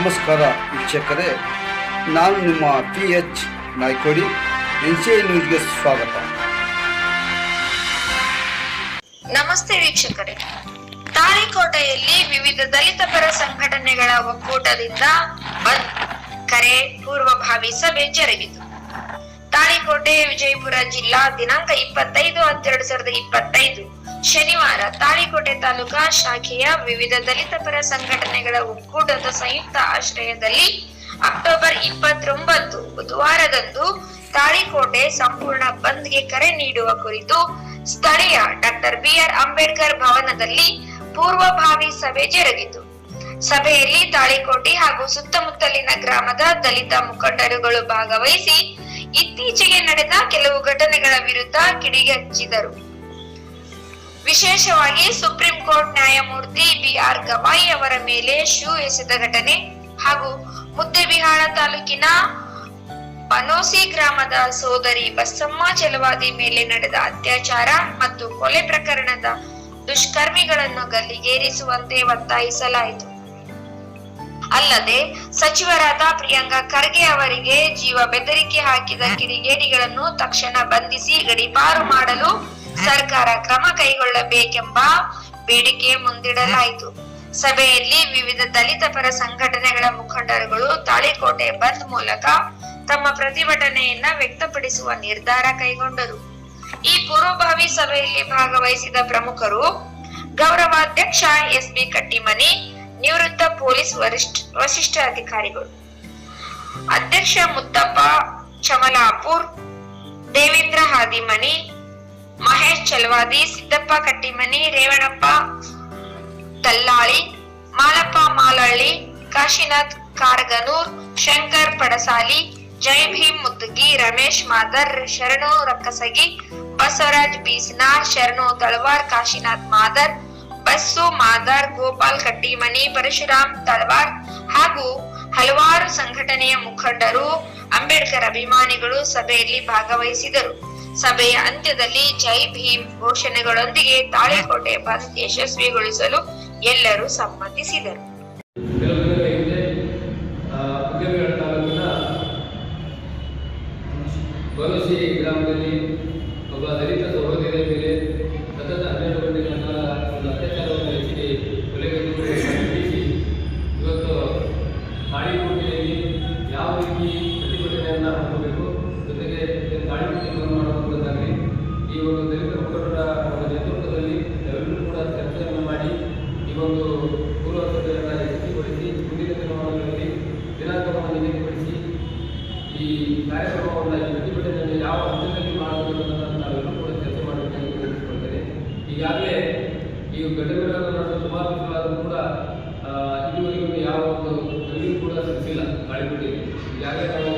ನಮಸ್ಕಾರ ವೀಕ್ಷಕರೇ, ನಾನು ನಿಮ್ಮ P H Naykodi, N C I ನ್ಯೂಸ್ಗೆ ಸ್ವಾಗತ. ನಮಸ್ತೆ ವೀಕ್ಷಕರೇ. ತಾಳಿಕೋಟೆಯಲ್ಲಿ ವಿವಿಧ ದಲಿತ ಪರ ಸಂಘಟನೆಗಳ ಒಕ್ಕೂಟದಿಂದ ಬಂದ್ ಕರೆ ಪೂರ್ವಭಾವಿ ಸಭೆ ಜರುಗಿತು. ತಾಳಿಕೋಟೆ ವಿಜಯಪುರ ಜಿಲ್ಲಾ ದಿನಾಂಕ ಇಪ್ಪತ್ತೈದು ಹತ್ತೆರಡು ಸಾವಿರದ ಇಪ್ಪತ್ತೈದು. ಶನಿವಾರ ತಾಳಿಕೋಟೆ ತಾಲೂಕಾ ಶಾಖೆಯ ವಿವಿಧ ದಲಿತ ಪರ ಸಂಘಟನೆಗಳ ಒಕ್ಕೂಟದ ಸಂಯುಕ್ತ ಆಶ್ರಯದಲ್ಲಿ ಅಕ್ಟೋಬರ್ ಇಪ್ಪತ್ತೊಂಬತ್ತು ಬುಧವಾರದಂದು ತಾಳಿಕೋಟೆ ಸಂಪೂರ್ಣ ಬಂದ್ಗೆ ಕರೆ ನೀಡುವ ಕುರಿತು ಸ್ಥಳೀಯ ಡಾಕ್ಟರ್ ಬಿಆರ್ ಅಂಬೇಡ್ಕರ್ ಭವನದಲ್ಲಿ ಪೂರ್ವಭಾವಿ ಸಭೆ ಜರುಗಿತು. ಸಭೆಯಲ್ಲಿ ತಾಳಿಕೋಟೆ ಹಾಗೂ ಸುತ್ತಮುತ್ತಲಿನ ಗ್ರಾಮದ ದಲಿತ ಮುಖಂಡರುಗಳು ಭಾಗವಹಿಸಿ ಇತ್ತೀಚೆಗೆ ನಡೆದ ಕೆಲವು ಘಟನೆಗಳ ವಿರುದ್ಧ ಕಿಡಿಗಚ್ಚಿದರು. ವಿಶೇಷವಾಗಿ ಸುಪ್ರೀಂ ಕೋರ್ಟ್ ನ್ಯಾಯಮೂರ್ತಿ ಬಿಆರ್ ಗವಾಯಿ ಅವರ ಮೇಲೆ ಶೂ ಎಸೆದ ಘಟನೆ ಹಾಗೂ ಮುದ್ದೆಬಿಹಾಳ ತಾಲೂಕಿನ ಪನೋಸಿ ಗ್ರಾಮದ ಸೋದರಿ ಬಸಮ್ಮ ಚಲವಾದಿ ಮೇಲೆ ನಡೆದ ಅತ್ಯಾಚಾರ ಮತ್ತು ಕೊಲೆ ಪ್ರಕರಣದ ದುಷ್ಕರ್ಮಿಗಳನ್ನು ಗಲ್ಲಿಗೇರಿಸುವಂತೆ ಒತ್ತಾಯಿಸಲಾಯಿತು. ಅಲ್ಲದೆ, ಸಚಿವರಾದ ಪ್ರಿಯಾಂಕಾ ಖರ್ಗೆ ಅವರಿಗೆ ಜೀವ ಬೆದರಿಕೆ ಹಾಕಿದ ಕಿಡಿಗೇಡಿಗಳನ್ನು ತಕ್ಷಣ ಬಂಧಿಸಿ ಗಡಿಪಾರು ಮಾಡಲು ಸರ್ಕಾರ ಕ್ರಮ ಕೈಗೊಳ್ಳಬೇಕೆಂಬ ಬೇಡಿಕೆ ಮುಂದಿಡಲಾಯಿತು. ಸಭೆಯಲ್ಲಿ ವಿವಿಧ ದಲಿತ ಪರ ಸಂಘಟನೆಗಳ ಮುಖಂಡರುಗಳು ತಾಳಿಕೋಟೆ ಬಂದ್ ಮೂಲಕ ತಮ್ಮ ಪ್ರತಿಭಟನೆಯನ್ನ ವ್ಯಕ್ತಪಡಿಸುವ ನಿರ್ಧಾರ ಕೈಗೊಂಡರು. ಈ ಪೂರ್ವಭಾವಿ ಸಭೆಯಲ್ಲಿ ಭಾಗವಹಿಸಿದ ಪ್ರಮುಖರು ಗೌರವಾಧ್ಯಕ್ಷ ಎಸ್ ಬಿ ಕಟ್ಟಿಮನಿ, ನಿವೃತ್ತ ಪೊಲೀಸ್ ವರಿಷ್ಠ ವರಿಷ್ಠ ಅಧಿಕಾರಿಗಳು. ಅಧ್ಯಕ್ಷ ಮುತ್ತಪ್ಪ, ಚಮಲಾಪುರ್, ದೇವೇಂದ್ರ ಹಾದಿಮನಿ ಮಹೇಶ್ ಚಲವಾದಿ, ಸಿದ್ದಪ್ಪ ಕಟ್ಟಿಮನಿ ರೇವಣಪ್ಪ ತಲ್ಲಾಳಿ, ಮಾಲಪ್ಪ ಮಾಲಳ್ಳಿ, ಕಾಶಿನಾಥ್ ಕಾರ್ಗನೂರ್ ಶಂಕರ್ ಪಡಸಾಲಿ ಜೈ ಭೀಮ್ ಮುದ್ದುಗಿ, ರಮೇಶ್ ಮಾದರ್, ಶರಣು ರಕ್ಕಸಗಿ, ಬಸವರಾಜ್ ಬೀಸನಾ ಶರಣು ತಳವಾರ್, ಕಾಶಿನಾಥ್ ಮಾದರ್, ಬಸ್ಸು ಮಾದರ್, ಗೋಪಾಲ್ ಕಟ್ಟಿಮನಿ, ಪರಶುರಾಮ್ ತಳವಾರ್ ಹಾಗೂ ಹಲವಾರು ಸಂಘಟನೆಯ ಮುಖಂಡರು, ಅಂಬೇಡ್ಕರ್ ಅಭಿಮಾನಿಗಳು ಸಭೆಯಲ್ಲಿ ಭಾಗವಹಿಸಿದರು. ಸಭೆಯ ಅಂತ್ಯದಲ್ಲಿ ಜೈ ಭೀಮ್ ಘೋಷಣೆಗಳೊಂದಿಗೆ ತಾಳಿಕೋಟೆ ಬಂದ್ ಯಶಸ್ವಿಗೊಳಿಸಲು ಎಲ್ಲರೂ ಸಮ್ಮತಿಸಿದರು. ಗ್ರಾಮದಲ್ಲಿ ಒಬ್ಬ ದಲಿತ ಸಹೋದರಿಯ ಮೇಲೆ ಸತತ ಹನ್ನೆರಡು ಗಂಟೆಗಳ ಕಾಲ ಒಂದು ಅತ್ಯಾಚಾರವನ್ನು ಈ ಕಾರ್ಯಕ್ರಮವನ್ನು ಪ್ರತಿಭಟನೆಯನ್ನು ಯಾವ ಹಂತದಲ್ಲಿ ಮಾಡಬೇಕು ನಾವೆಲ್ಲರೂ ಕೂಡ ಚರ್ಚೆ ಮಾಡಬೇಕಾಗಿ ಕೇಳಿಸ್ಕೊಳ್ತೇನೆ ಈಗಾಗಲೇ ಈ ಘಟನೆಗಳನ್ನು ನಾನು ಸುಮಾರು ತಿಂಗಳಾದರೂ ಕೂಡ ಇದುವರೆಗೂ ಯಾವ ಒಂದು ಕೂಡ ಸಿಕ್ಕಿಲ್ಲ ಕಾಳಿಪಟ್ಟಿಗೆ ಈಗಾಗಲೇ ನಾವು